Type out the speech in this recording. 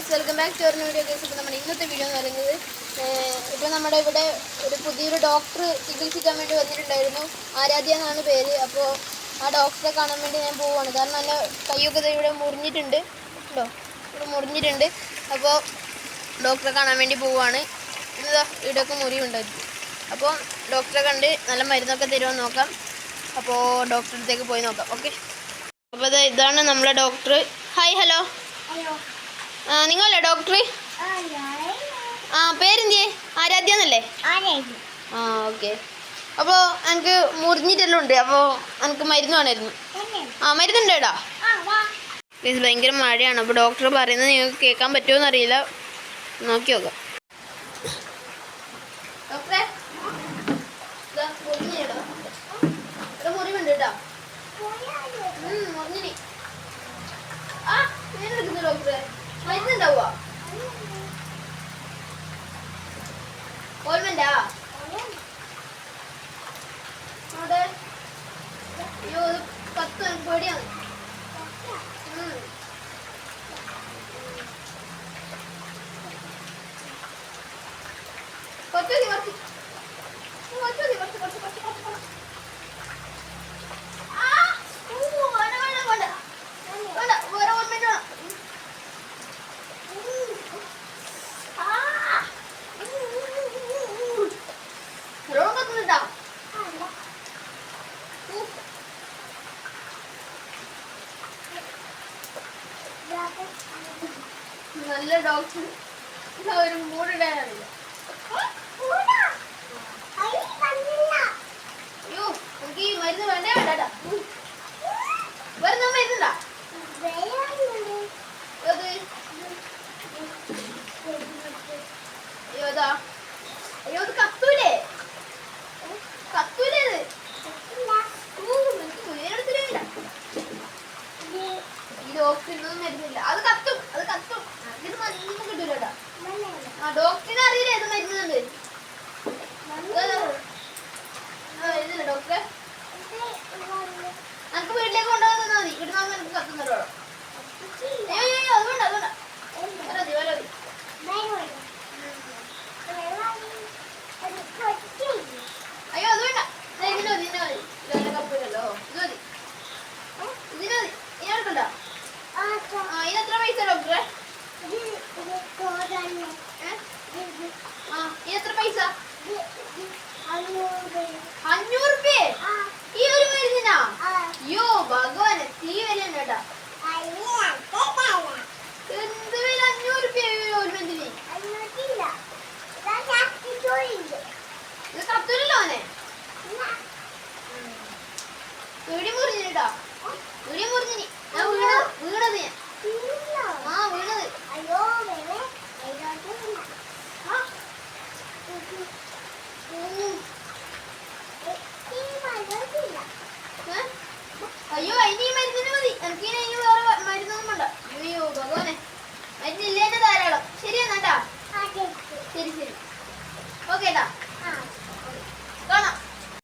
Guys welcome back to ഒരു video guys ഇപ്പോൾ നമ്മുടെ ഇന്നത്തെ വീഡിയോ എന്ന് പറയുന്നത് ഇപ്പോൾ നമ്മുടെ ഇവിടെ ഒരു പുതിയൊരു ഡോക്ടർ ചികിത്സിക്കാൻ വേണ്ടി വന്നിട്ടുണ്ടായിരുന്നു. ആരാധ്യ എന്നാണ് പേര്. അപ്പോൾ ആ ഡോക്ടറെ കാണാൻ വേണ്ടി ഞാൻ പോവുകയാണ് കാരണം എന്റെ കയ്യൊക്കെ ഇവിടെ മുറിഞ്ഞിട്ടുണ്ട്. ഉണ്ടോ? ഇവിടെ മുറിഞ്ഞിട്ടുണ്ട്. അപ്പോൾ ഡോക്ടറെ കാണാൻ വേണ്ടി പോവുകയാണ് ഇതാ ഇവിടെയൊക്കെ മുറിവുണ്ടായിരുന്നു അപ്പോൾ ഡോക്ടറെ കണ്ട് നല്ല മരുന്നൊക്കെ തരുമോ എന്ന് നോക്കാം. അപ്പോൾ ഡോക്ടറെ അടുത്തേക്ക് പോയി നോക്കാം. ഓക്കെ അപ്പോൾ ഇതാണ് നമ്മളെ ഡോക്ടർ ഹായ് ഹലോ ഹലോ നിങ്ങളല്ലേ ഡോക്ടർ ആ പേരെന്തിയേ? ആരാധ്യ എന്നല്ലേ? ആ ഓക്കെ. അപ്പോൾ എനിക്ക് മുറിഞ്ഞിട്ടെല്ലാം ഉണ്ട് അപ്പോൾ എനിക്ക് മരുന്ന് വേണമായിരുന്നു. ആ മരുന്നുണ്ട് കേട്ടോ ആ വാ. പ്ലീസ് ഭയങ്കര മഴയാണ്. അപ്പോൾ ഡോക്ടർ പറയുന്നത് നിങ്ങൾക്ക് കേൾക്കാൻ പറ്റുമോ എന്നറിയില്ല. നോക്കി നോക്കാം. ഡോക്ടറെ. മുറിവുണ്ട് കേട്ടോ. മുറിഞ്ഞിനി. ആ ഡോക്ടറെ. മരുന്നുണ്ടാവുക ഓൾമെന്റാ അവിടെ അയ്യോ ഇത് പത്ത് പേടിയാണ്. കുറച്ച് കുറച്ച്. കുറച്ച് കുറച്ച്, കുറച്ച്, കുറച്ച്, കുറച്ച്, കുറച്ച്. ആ! ഊ, വേണ്ട, വേണ്ട, വേണ്ട. വേണ്ട, വേറെ ointment വേണം. ആ! നല്ലോണം കത്തുന്നുണ്ടാ? ഊ. നല്ല ഡോക്ടർ ഒരു മൂടിടാനറിയില്ല അയ്യോ അയ്യോ അതാ. കത്തൂലേ. കത്തൂലേ ഇത് ഊ, എനിക്ക് വേറെടുത്തില്ല ഈ ഡോക്ടറിനൊന്നും മരുന്നില്ല അത് കത്തും അത് കത്തും ഇത് മരുന്നൊന്നും കിട്ടൂല കേട്ടോ ആ ഡോക്ടറിനെ അറിയില്ലേ ഇത് മരുന്നുണ്ട് നമുക്ക് വീട്ടിലേക്ക് കൊണ്ടുപോകാൻ മതി. ഇവിടെ നിന്ന് എനിക്ക് കത്തുന്നുണ്ടോ അയ്യോ അവനെ പിടി മുറിഞ്ഞു കേട്ടോ. പിടി ഞാൻ വീണ വീണത് ഞാൻ. ആ വീണത് അയ്യോ അയ്യോ അതിന് ഈ മരുന്നിന് മതി. എനിക്ക് ഇനി വേറെ മരുന്നൊന്നും അയ്യോ ഭഗവാനെ. മരുന്നില്ലേന്റെ ധാരാളം. ശരി എന്നാട്ടാ ശരി ശരി. ഓക്കെ ഏട്ടാ